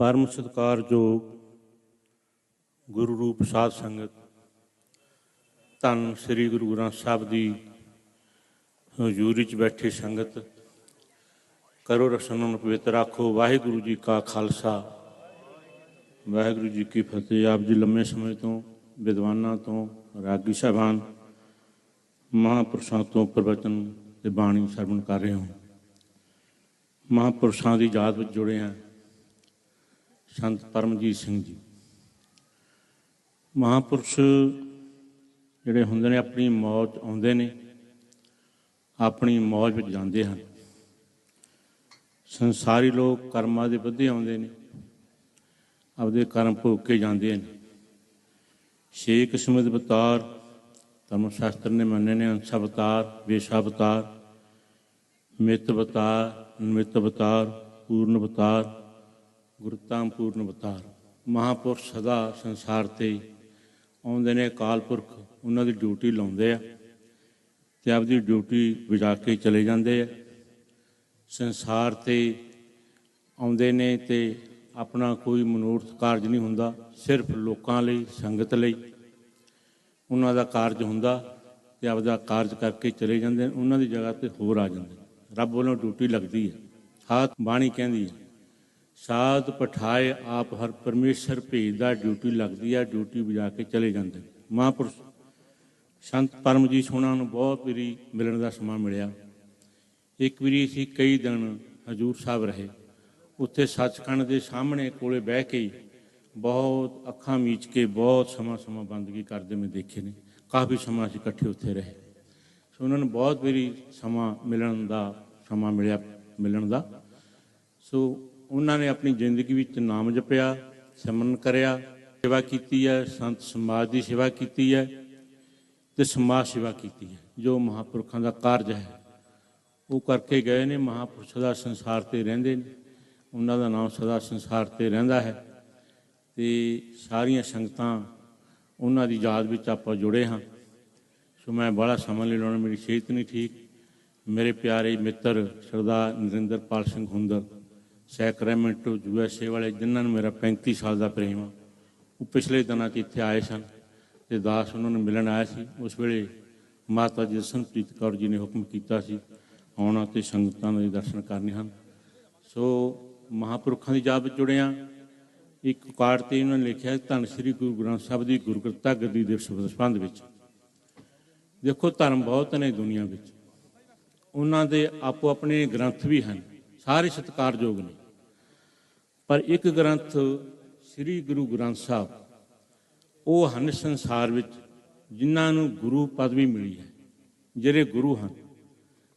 ਪਰਮ ਸਤਿਕਾਰਯੋਗ ਗੁਰੂ ਰੂਪ ਸਾਧ ਸੰਗਤ ਧੰਨ ਸ੍ਰੀ ਗੁਰੂ ਗ੍ਰੰਥ ਸਾਹਿਬ ਦੀ ਹਜ਼ੂਰੀ 'ਚ ਬੈਠੀ ਸੰਗਤ, ਕਰੋ ਰਸਨ ਨੂੰ ਪਵਿੱਤਰ ਆਖੋ, ਵਾਹਿਗੁਰੂ ਜੀ ਕਾ ਖਾਲਸਾ। ਵਾਹਿਗੁਰੂ ਜੀ ਕੀ ਫਤਿਹ। ਆਪ ਜੀ ਲੰਮੇ ਸਮੇਂ ਤੋਂ, ਵਿਦਵਾਨਾਂ ਤੋਂ, ਰਾਗੀ ਸਾਹਿਬਾਨ, ਮਹਾਂਪੁਰਸ਼ਾਂ ਤੋਂ ਪ੍ਰਵਚਨ ਤੇ ਬਾਣੀ ਸਰਵਣ ਕਰ ਰਹੇ ਹਾਂ। ਮਹਾਂਪੁਰਸ਼ਾਂ ਦੀ ਯਾਦ ਵਿੱਚ ਜੁੜੇ ਹਾਂ। ਸੰਤ ਪਰਮਜੀਤ ਸਿੰਘ ਜੀ। ਮਹਾਂਪੁਰਸ਼ ਜਿਹੜੇ ਹੁੰਦੇ ਨੇ, ਆਪਣੀ ਮੌਤ ਆਉਂਦੇ ਨੇ, ਆਪਣੀ ਮੌਜ ਵਿੱਚ ਜਾਂਦੇ ਹਨ। ਸੰਸਾਰੀ ਲੋਕ ਕਰਮਾਂ ਦੇ ਵਧੇ ਆਉਂਦੇ ਨੇ, ਆਪਦੇ ਕਰਮ ਭੋਗ ਕੇ ਜਾਂਦੇ ਨੇ। ਛੇ ਕਿਸਮ ਦੇ ਅਵਤਾਰ ਧਰਮ ਸ਼ਾਸਤਰ ਨੇ ਮੰਨੇ ਨੇ, ਅੰਸ਼ ਅਵਤਾਰ, ਵੇਸ਼ ਅਵਤਾਰ, ਮਿਤ ਅਵਤਾਰ ਨਿਮਿਤ ਅਵਤਾਰ, ਪੂਰਨ ਅਵਤਾਰ ਗੁਰਤਾਂ ਪੂਰਨ ਅਵਤਾਰ। ਮਹਾਪੁਰਸ਼ ਸਦਾ ਸੰਸਾਰ ਤੇ ਆਉਂਦੇ ਨੇ ਅਕਾਲ ਪੁਰਖ, ਉਹਨਾਂ ਦੀ ਡਿਊਟੀ ਲਾਉਂਦੇ ਆ ਤੇ ਆਪਦੀ ਡਿਊਟੀ ਵਜਾ ਕੇ ਚਲੇ ਜਾਂਦੇ ਆ। ਸੰਸਾਰ ਤੇ ਆਉਂਦੇ ਨੇ ਤੇ ਆਪਣਾ ਕੋਈ ਮਨੋਰਥ ਕਾਰਜ ਨਹੀਂ ਹੁੰਦਾ, ਸਿਰਫ ਲੋਕਾਂ ਲਈ, ਸੰਗਤ ਲਈ ਉਹਨਾਂ ਦਾ ਕਾਰਜ ਹੁੰਦਾ ਤੇ ਆਪਦਾ ਕਾਰਜ ਕਰਕੇ ਚਲੇ ਜਾਂਦੇ ਨੇ, ਉਹਨਾਂ ਦੀ ਜਗ੍ਹਾ ਤੇ ਹੋਰ ਆ ਜਾਂਦੇ ਰੱਬ ਵੱਲੋਂ ਡਿਊਟੀ ਲੱਗਦੀ ਹੈ ਹਾਥ ਬਾਣੀ ਕਹਿੰਦੀ ਹੈ ਸਾਧ ਪਠਾਏ ਆਪ ਹਰ ਪਰਮੇਸ਼ਰ ਭੇਜਦਾ, ਡਿਊਟੀ ਲੱਗਦੀ ਆ, ਡਿਊਟੀ ਵਜਾ ਕੇ ਚਲੇ ਜਾਂਦੇ ਨੇ। ਮਹਾਂਪੁਰਸ਼ ਸੰਤ ਪਰਮਜੀਤ ਹੋਣਾ ਨੂੰ ਬਹੁਤ ਵਾਰੀ ਮਿਲਣ ਦਾ ਸਮਾਂ ਮਿਲਿਆ। ਇੱਕ ਵਾਰੀ ਅਸੀਂ ਕਈ ਦਿਨ ਹਜੂਰ ਸਾਹਿਬ ਰਹੇ। ਉੱਥੇ ਸੱਚਖੰਡ ਦੇ ਸਾਹਮਣੇ ਕੋਲੇ ਬਹਿ ਕੇ ਬਹੁਤ ਅੱਖਾਂ ਮੀਚ ਕੇ ਬਹੁਤ ਸਮਾਂ ਸਮਾਂ ਬੰਦਗੀ ਕਰਦੇ ਮੈਂ ਦੇਖੇ ਨੇ। ਕਾਫੀ ਸਮਾਂ ਅਸੀਂ ਇਕੱਠੇ ਉੱਥੇ ਰਹੇ। ਸੋ ਉਹਨਾਂ ਨੂੰ ਬਹੁਤ ਵਾਰੀ ਸਮਾਂ ਮਿਲਣ ਦਾ, ਸਮਾਂ ਮਿਲਿਆ ਮਿਲਣ ਦਾ। ਸੋ ਉਹਨਾਂ ਨੇ ਆਪਣੀ ਜ਼ਿੰਦਗੀ ਵਿੱਚ ਨਾਮ ਜਪਿਆ ਸਿਮਰਨ ਕਰਿਆ, ਸੇਵਾ ਕੀਤੀ ਹੈ, ਸੰਤ ਸਮਾਜ ਦੀ ਸੇਵਾ ਕੀਤੀ ਹੈ ਤੇ ਸਮਾਜ ਸੇਵਾ ਕੀਤੀ ਹੈ, ਜੋ ਮਹਾਪੁਰਖਾਂ ਦਾ ਕਾਰਜ ਹੈ। ਉਹ ਕਰਕੇ ਗਏ ਨੇ ਮਹਾਪੁਰਸ਼ ਦਾ ਸੰਸਾਰ ਤੇ ਰਹਿੰਦੇ ਨੇ। ਉਹਨਾਂ ਦਾ ਨਾਮ ਸਦਾ ਸੰਸਾਰ ਤੇ ਰਹਿੰਦਾ ਹੈ ਤੇ ਸਾਰੀਆਂ ਸੰਗਤਾਂ ਉਹਨਾਂ ਦੀ ਯਾਦ ਵਿੱਚ ਆਪਾਂ ਜੁੜੇ ਹਾਂ। ਸੋ ਮੈਂ ਬੜਾ ਸਮਾਂ ਲੈ ਲਾਉਣਾ, ਮੇਰੀ ਸਿਹਤ ਨਹੀਂ ਠੀਕ। ਮੇਰੇ ਪਿਆਰੇ ਮਿੱਤਰ ਸਰਦਾਰ ਨਰਿੰਦਰਪਾਲ ਸਿੰਘ ਹੁੰਦਰ ਸੈਕਰਾਮੈਂਟੋ ਯੂਐਸਏ ਵਾਲੇ ਜਿਨ੍ਹਾਂ ਨੂੰ ਮੇਰਾ 35 ਸਾਲ ਦਾ ਪ੍ਰੇਮ ਆ, ਉਹ ਪਿਛਲੇ ਦਿਨਾਂ 'ਚ ਇੱਥੇ ਆਏ ਸਨ ਤੇ ਦਾਸ ਉਹਨਾਂ ਨੂੰ ਮਿਲਣ ਆਇਆ ਸੀ। ਉਸ ਵੇਲੇ ਮਾਤਾ ਜੀ ਜਸਨਪ੍ਰੀਤ ਕੌਰ ਜੀ ਨੇ ਹੁਕਮ ਕੀਤਾ ਸੀ, ਆਉਣਾ ਤੇ ਸੰਗਤਾਂ ਦੇ ਦਰਸ਼ਨ ਕਰਨੇ ਹਨ। ਸੋ ਮਹਾਪੁਰਖਾਂ ਦੀ ਯਾਦ ਵਿੱਚ ਜੁੜਿਆ ਇੱਕ ਕਾਰਡ ਤੇ ਉਹਨਾਂ ਨੇ ਲਿਖਿਆ, ਧੰਨ ਸ੍ਰੀ ਗੁਰੂ ਗ੍ਰੰਥ ਸਾਹਿਬ ਦੀ ਗੁਰਕ੍ਰਿਤਾ ਗੱਦੀ ਦੇ ਸੰਬੰਧ ਵਿੱਚ। ਦੇਖੋ, ਧਰਮ ਬਹੁਤ ਨੇ ਦੁਨੀਆ ਵਿੱਚ। ਉਹਨਾਂ ਦੇ ਆਪੋ ਆਪਣੇ ਗ੍ਰੰਥ ਵੀ ਹਨ। ਸਾਰੇ ਸਤਿਕਾਰਯੋਗ ਨੇ। ਪਰ ਇੱਕ ਗ੍ਰੰਥ ਸ੍ਰੀ ਗੁਰੂ ਗ੍ਰੰਥ ਸਾਹਿਬ, ਉਹ ਹਨ ਸੰਸਾਰ ਵਿੱਚ ਜਿਨ੍ਹਾਂ ਨੂੰ ਗੁਰੂ ਪਦਵੀ ਮਿਲੀ ਹੈ, ਜਿਹੜੇ ਗੁਰੂ ਹਨ,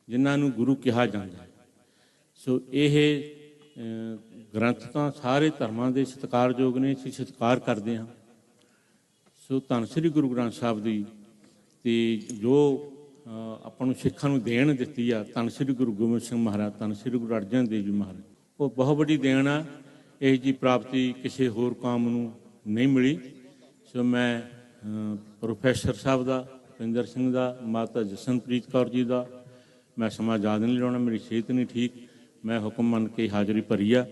ਜਿਨ੍ਹਾਂ ਨੂੰ ਗੁਰੂ ਕਿਹਾ ਜਾਂਦਾ ਹੈ। ਸੋ ਇਹ ਗ੍ਰੰਥ ਤਾਂ ਸਾਰੇ ਧਰਮਾਂ ਦੇ ਸਤਿਕਾਰਯੋਗ ਨੇ, ਅਸੀਂ ਸਤਿਕਾਰ ਕਰਦੇ ਹਾਂ। ਸੋ ਧੰਨ ਸ੍ਰੀ ਗੁਰੂ ਗ੍ਰੰਥ ਸਾਹਿਬ ਦੀ, ਤੇ ਜੋ ਆਪਾਂ ਨੂੰ ਸਿੱਖਾਂ ਨੂੰ ਦੇਣ ਦਿੱਤੀ ਆ। ਧੰਨ ਸ੍ਰੀ ਗੁਰੂ ਗੋਬਿੰਦ ਸਿੰਘ ਮਹਾਰਾਜ, ਧੰਨ ਸ੍ਰੀ ਗੁਰੂ ਅਰਜਨ ਦੇਵ ਜੀ ਮਹਾਰਾਜ। ਉਹ ਬਹੁਤ ਵੱਡੀ ਦੇਣ ਆ। ਇਹ ਜੀ ਪ੍ਰਾਪਤੀ ਕਿਸੇ ਹੋਰ ਕਾਮ ਨੂੰ ਨਹੀਂ ਮਿਲੀ। ਸੋ ਮੈਂ ਪ੍ਰੋਫੈਸਰ ਸਾਹਿਬ ਦਾ ਭਿੰਦਰ ਸਿੰਘ ਦਾ, ਮਾਤਾ ਜਸਨਪ੍ਰੀਤ ਕੌਰ ਜੀ ਦਾ, ਮੈਂ ਸਮਾਂ ਯਾਦ ਨਹੀਂ ਲਾਉਣਾ, ਮੇਰੀ ਸਿਹਤ ਨਹੀਂ ਠੀਕ। ਮੈਂ ਹੁਕਮ ਮੰਨ ਕੇ ਹਾਜ਼ਰੀ ਭਰੀ ਆ।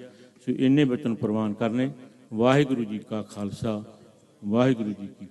ਸੋ ਇੰਨੇ ਬਚਨ ਪ੍ਰਵਾਨ ਕਰਨੇ। ਵਾਹਿਗੁਰੂ ਜੀ ਕਾ ਖਾਲਸਾ, ਵਾਹਿਗੁਰੂ ਜੀ ਕੀ